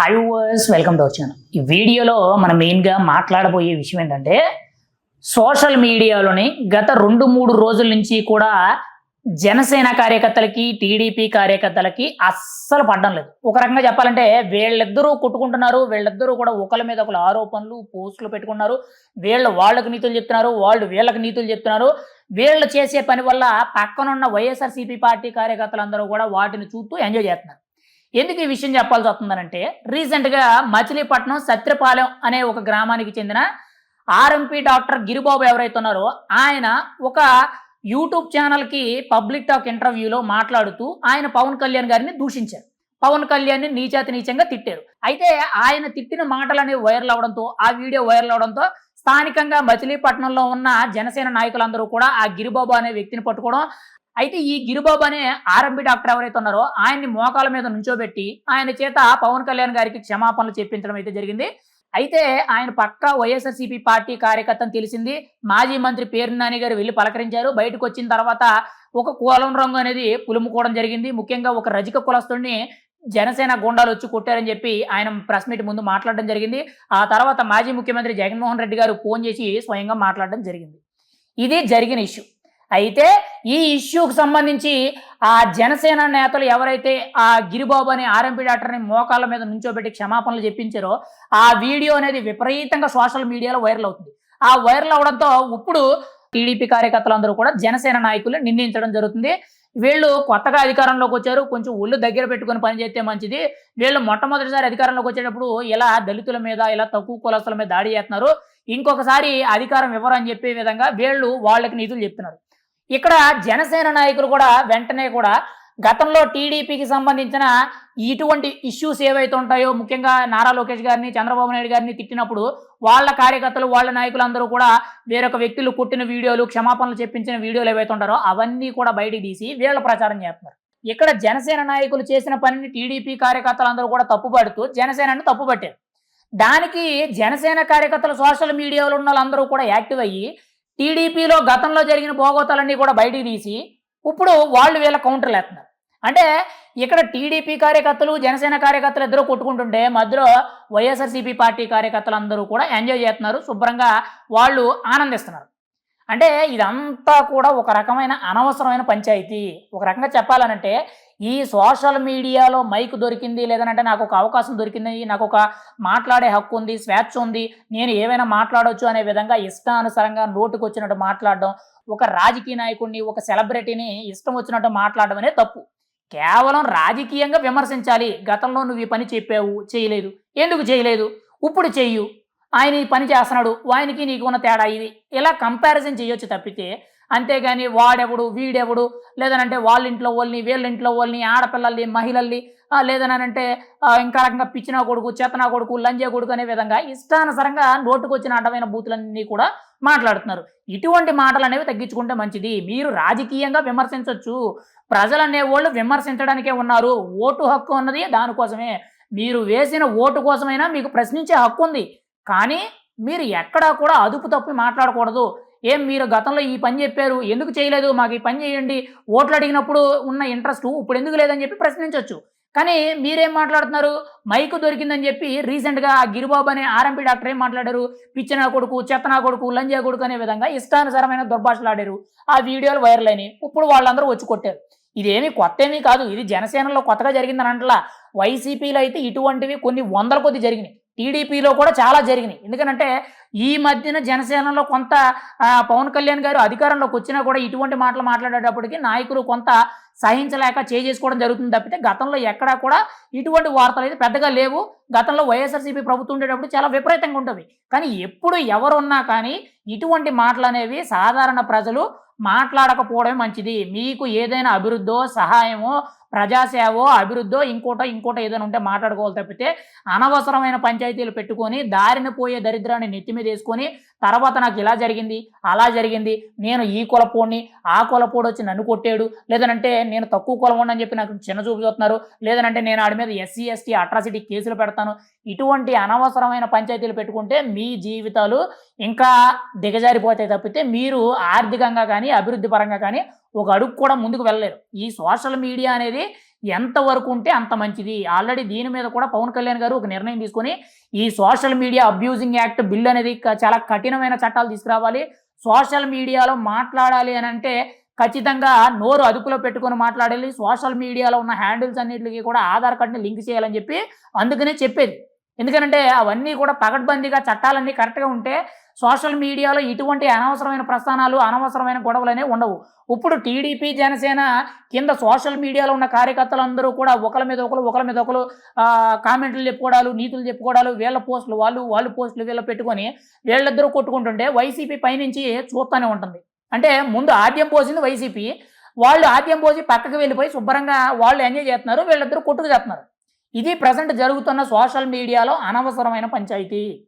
Hi verse welcome to వచ్చాను ఈ వీడియోలో మనం మెయిన్గా మాట్లాడబోయే విషయం ఏంటంటే సోషల్ మీడియాలోని గత రెండు మూడు రోజుల నుంచి కూడా జనసేన కార్యకర్తలకి టీడీపీ కార్యకర్తలకి అస్సలు పడడం లేదు. ఒక రకంగా చెప్పాలంటే వీళ్ళిద్దరూ కొట్టుకుంటున్నారు వీళ్ళిద్దరూ కూడా ఒకరి మీద ఒకరు ఆరోపణలు పోస్టులు పెట్టుకున్నారు వీళ్ళు వాళ్ళకు నీతులు చెప్తున్నారు వాళ్ళు వీళ్ళకి నీతులు చెప్తున్నారు. వీళ్ళు చేసే పని వల్ల పక్కనున్న వైఎస్ఆర్సీపీ పార్టీ కార్యకర్తలందరూ కూడా వాటిని చూస్తూ ఎంజాయ్ చేస్తున్నారు. ఎందుకు ఈ విషయం చెప్పాల్సి వస్తుందనంటే రీసెంట్గా మచిలీపట్నం సత్యపాలెం అనే ఒక గ్రామానికి చెందిన ఆర్ఎంపీ డాక్టర్ గిరిబాబు ఎవరైతే ఉన్నారో ఆయన ఒక యూట్యూబ్ ఛానల్కి పబ్లిక్ టాక్ ఇంటర్వ్యూలో మాట్లాడుతూ ఆయన పవన్ కళ్యాణ్ గారిని దూషించారు. పవన్ కళ్యాణ్ నీచాతి నీచంగా తిట్టారు. అయితే ఆయన తిట్టిన మాటలు అనేవి వైరల్ అవడంతో ఆ వీడియో వైరల్ అవడంతో స్థానికంగా మచిలీపట్నంలో ఉన్న జనసేన నాయకులందరూ కూడా ఆ గిరిబాబు అనే వ్యక్తిని పట్టుకోవడం అయితే ఈ గిరిబాబు అనే ఆర్ఎంబి డాక్టర్ ఎవరైతే ఉన్నారో ఆయన్ని మోకాల మీద నుంచోబెట్టి ఆయన చేత పవన్ కళ్యాణ్ గారికి క్షమాపణలు చెప్పించడం అయితే జరిగింది. అయితే ఆయన పక్క వైఎస్ఆర్సీపీ పార్టీ కార్యకర్తను తెలిసింది. మాజీ మంత్రి పేరు నాని గారు వెళ్ళి పలకరించారు. బయటకు వచ్చిన తర్వాత ఒక కులం రంగు అనేది పులుముకోవడం జరిగింది. ముఖ్యంగా ఒక రజిక కులస్తుడిని జనసేన గుండాలు వచ్చి కొట్టారని చెప్పి ఆయన ప్రెస్ మీట్ ముందు మాట్లాడడం జరిగింది. ఆ తర్వాత మాజీ ముఖ్యమంత్రి జగన్మోహన్ రెడ్డి గారు ఫోన్ చేసి స్వయంగా మాట్లాడడం జరిగింది. ఇది జరిగిన ఇష్యూ. అయితే ఈ ఇష్యూకి సంబంధించి ఆ జనసేన నేతలు ఎవరైతే ఆ గిరిబాబు అనే ఆర్ఎంపీ డాక్టర్ని మోకాళ్ళ మీద నుంచోబెట్టి క్షమాపణలు చెప్పించారో ఆ వీడియో అనేది విపరీతంగా సోషల్ మీడియాలో వైరల్ అవుతుంది. ఆ వైరల్ అవడంతో ఇప్పుడు టీడీపీ కార్యకర్తలందరూ కూడా జనసేన నాయకులు నిందించడం జరుగుతుంది. వీళ్ళు కొత్తగా అధికారంలోకి వచ్చారు. కొంచెం ఒళ్ళు దగ్గర పెట్టుకొని పనిచేస్తే మంచిది. వీళ్ళు మొట్టమొదటిసారి అధికారంలోకి వచ్చేటప్పుడు ఇలా దళితుల మీద ఇలా తక్కువ కులస్తుల మీద దాడి చేస్తున్నారు. ఇంకొకసారి అధికారం ఇవ్వరని చెప్పే విధంగా వీళ్ళు వాళ్ళకి నిధులు చెప్తున్నారు. ఇక్కడ జనసేన నాయకులు కూడా వెంటనే కూడా గతంలో టీడీపీకి సంబంధించిన ఇటువంటి ఇష్యూస్ ఏవైతే ఉంటాయో ముఖ్యంగా నారా లోకేష్ గారిని చంద్రబాబు నాయుడు గారిని తిట్టినప్పుడు వాళ్ళ కార్యకర్తలు వాళ్ళ నాయకులందరూ కూడా వేరొక వ్యక్తులు కొట్టిన వీడియోలు క్షమాపణలు చెప్పించిన వీడియోలు ఏవైతే ఉంటారో అవన్నీ కూడా బయటికి తీసి వీళ్ళ ప్రచారం చేస్తున్నారు. ఇక్కడ జనసేన నాయకులు చేసిన పనిని టీడీపీ కార్యకర్తలందరూ కూడా తప్పుపడుతూ జనసేనను తప్పుపట్టారు. దానికి జనసేన కార్యకర్తలు సోషల్ మీడియాలో ఉన్న వాళ్ళందరూ కూడా యాక్టివ్ అయ్యి టీడీపీలో గతంలో జరిగిన పోగోతాలన్నీ కూడా బయటికి తీసి ఇప్పుడు వాళ్ళు వీళ్ళ కౌంటర్లు వేస్తున్నారు. అంటే ఇక్కడ టీడీపీ కార్యకర్తలు జనసేన కార్యకర్తలు ఇద్దరు కొట్టుకుంటుంటే మధ్యలో వైఎస్ఆర్సీపీ పార్టీ కార్యకర్తలు అందరూ కూడా ఎంజాయ్ చేస్తున్నారు శుభ్రంగా వాళ్ళు ఆనందిస్తున్నారు. అంటే ఇదంతా కూడా ఒక రకమైన అనవసరమైన పంచాయతీ. ఒక రకంగా చెప్పాలనంటే ఈ సోషల్ మీడియాలో మైక్ దొరికింది లేదనంటే నాకు ఒక అవకాశం దొరికింది నాకు ఒక మాట్లాడే హక్కు ఉంది స్వేచ్ఛ ఉంది నేను ఏమైనా మాట్లాడవచ్చు అనే విధంగా ఇష్టానుసారంగా నోటుకు వచ్చినట్టు మాట్లాడడం ఒక రాజకీయ నాయకుడిని ఒక సెలబ్రిటీని ఇష్టం వచ్చినట్టు మాట్లాడడం అనేది తప్పు. కేవలం రాజకీయంగా విమర్శించాలి. గతంలో నువ్వు ఈ పని చెప్పావు చేయలేదు. ఎందుకు చేయలేదు? ఇప్పుడు చెయ్యు. ఆయన ఈ పని చేస్తున్నాడు ఆయనకి నీకు ఉన్న తేడా ఇది. ఇలా కంపారిజన్ చేయొచ్చు తప్పితే అంతేగాని వాడెవడు వీడెవడు లేదనంటే వాళ్ళ ఇంట్లో వాళ్ళని వీళ్ళ ఇంట్లో వాళ్ళని ఆడపిల్లల్ని మహిళల్ని లేదనంటే ఇంకా రకంగా పిచ్చిన కొడుకు చేతనా కొడుకు లంజే కొడుకు అనే విధంగా ఇష్టానుసరంగా నోటుకొచ్చిన అడ్డమైన బూతులన్నీ కూడా మాట్లాడుతున్నారు. ఇటువంటి మాటలు అనేవి తగ్గించుకుంటే మంచిది. మీరు రాజకీయంగా విమర్శించవచ్చు ప్రజలు అనేవాళ్ళు విమర్శించడానికే ఉన్నారు. ఓటు హక్కు ఉన్నది దానికోసమే. మీరు వేసిన ఓటు కోసమైనా మీకు ప్రశ్నించే హక్కు ఉంది కానీ మీరు ఎక్కడా కూడా అదుపు తప్పి మాట్లాడకూడదు. ఏం మీరు గతంలో ఈ పని చెప్పారు? ఎందుకు చేయలేదు? మాకు ఈ పని చేయండి. ఓట్లు అడిగినప్పుడు ఉన్న ఇంట్రెస్ట్ ఇప్పుడు ఎందుకు లేదని చెప్పి ప్రశ్నించవచ్చు కానీ మీరేం మాట్లాడుతున్నారు? మైక్ దొరికిందని చెప్పి రీసెంట్గా ఆ గిరిబాబు అనే ఆర్ఎంపీ డాక్టర్ ఏం మాట్లాడారు? పిచ్చిన కొడుకు చెత్తనా కొడుకు లంజా కొడుకు అనే విధంగా ఇష్టానుసారమైన దుర్భాషలు ఆడారు ఆ వీడియోలు వైరల్ అయినాయి. ఇప్పుడు వాళ్ళందరూ వచ్చి కొట్టారు. ఇదేమీ కొత్త ఏమీ కాదు. ఇది జనసేనలో కొత్తగా జరిగిందని అంటలా వైసీపీలో అయితే ఇటువంటివి కొన్ని వందల కొద్ది జరిగినాయి. టీడీపీలో కూడా చాలా జరిగినాయి. ఎందుకంటే ఈ మధ్యన జనసేనలో కొంత పవన్ కళ్యాణ్ గారు అధికారంలోకి వచ్చినా కూడా ఇటువంటి మాటలు మాట్లాడేటప్పటికి నాయకులు కొంత సహించలేక చేసుకోవడం జరుగుతుంది తప్పితే గతంలో ఎక్కడా కూడా ఇటువంటి వార్తలు అయితే పెద్దగా లేవు. గతంలో వైఎస్ఆర్సీపీ ప్రభుత్వం ఉండేటప్పుడు చాలా విపరీతంగా ఉంటుంది కానీ ఎప్పుడు ఎవరున్నా కానీ ఇటువంటి మాటలు అనేవి సాధారణ ప్రజలు మాట్లాడకపోవడమే మంచిది. మీకు ఏదైనా అభివృద్ధో సహాయమో ప్రజాసేవో అభివృద్ధో ఇంకోటో ఇంకోటో ఏదైనా ఉంటే మాట్లాడుకోవాలి తప్పితే అనవసరమైన పంచాయతీలు పెట్టుకొని దారిన పోయే దరిద్రాన్ని నెత్తి మీద వేసుకొని తర్వాత నాకు ఇలా జరిగింది అలా జరిగింది నేను ఈ కులపోడిని ఆ కులపోడు వచ్చి నన్ను కొట్టాడు లేదనంటే నేను తక్కువ కులం అని చెప్పి నాకు చిన్న చూపు చూస్తున్నారు లేదనంటే నేను ఆడి మీద ఎస్సీ ఎస్టీ అట్రాసిటీ కేసులు పెడతాను ఇటువంటి అనవసరమైన పంచాయతీలు పెట్టుకుంటే మీ జీవితాలు ఇంకా దిగజారిపోతాయి తప్పితే మీరు ఆర్థికంగా కానీ అభివృద్ధి పరంగా కానీ ఒక అడుగు కూడా ముందుకు వెళ్ళలేరు. ఈ సోషల్ మీడియా అనేది ఎంతవరకు ఉంటే అంత మంచిది. ఆల్రెడీ దీని మీద కూడా పవన్ కళ్యాణ్ గారు ఒక నిర్ణయం తీసుకొని ఈ social media abusing act bill అనేది చాలా కఠినమైన చట్టాలు తీసుకురావాలి. సోషల్ మీడియాలో మాట్లాడాలి అని అంటే ఖచ్చితంగా నోరు అదుపులో పెట్టుకొని మాట్లాడాలి. సోషల్ మీడియాలో ఉన్న హ్యాండిల్స్ అన్నిటికీ కూడా ఆధార్ కార్డ్ని లింక్ చేయాలని చెప్పి అందుకనే చెప్పేది. ఎందుకంటే అవన్నీ కూడా పగడ్బందీగా చట్టాలన్నీ కరెక్ట్గా ఉంటే సోషల్ మీడియాలో ఇటువంటి అనవసరమైన ప్రస్థానాలు అనవసరమైన గొడవలు అనేవి ఉండవు. ఇప్పుడు టీడీపీ జనసేన కింద సోషల్ మీడియాలో ఉన్న కార్యకర్తలందరూ కూడా ఒకరి మీద ఒకరు ఒకరి మీద ఒకరు కామెంట్లు చెప్పుకోవడాలు నీతులు చెప్పుకోవడాలు వీళ్ళ పోస్టులు వాళ్ళు వాళ్ళు పోస్టులు వీళ్ళు పెట్టుకొని వీళ్ళిద్దరూ కొట్టుకుంటుంటే వైసీపీ పైనుంచి చూస్తూనే ఉంటుంది. అంటే ముందు ఆద్యం పోసింది వైసీపీ. వాళ్ళు ఆద్యం పోసి పక్కకు వెళ్ళిపోయి శుభ్రంగా వాళ్ళు ఎంజాయ్ చేస్తున్నారు వీళ్ళిద్దరూ కొట్టుకు చేస్తున్నారు. ఇది ప్రజెంట్ జరుగుతున్న సోషల్ మీడియాలో అనవసరమైన పంచాయతీ.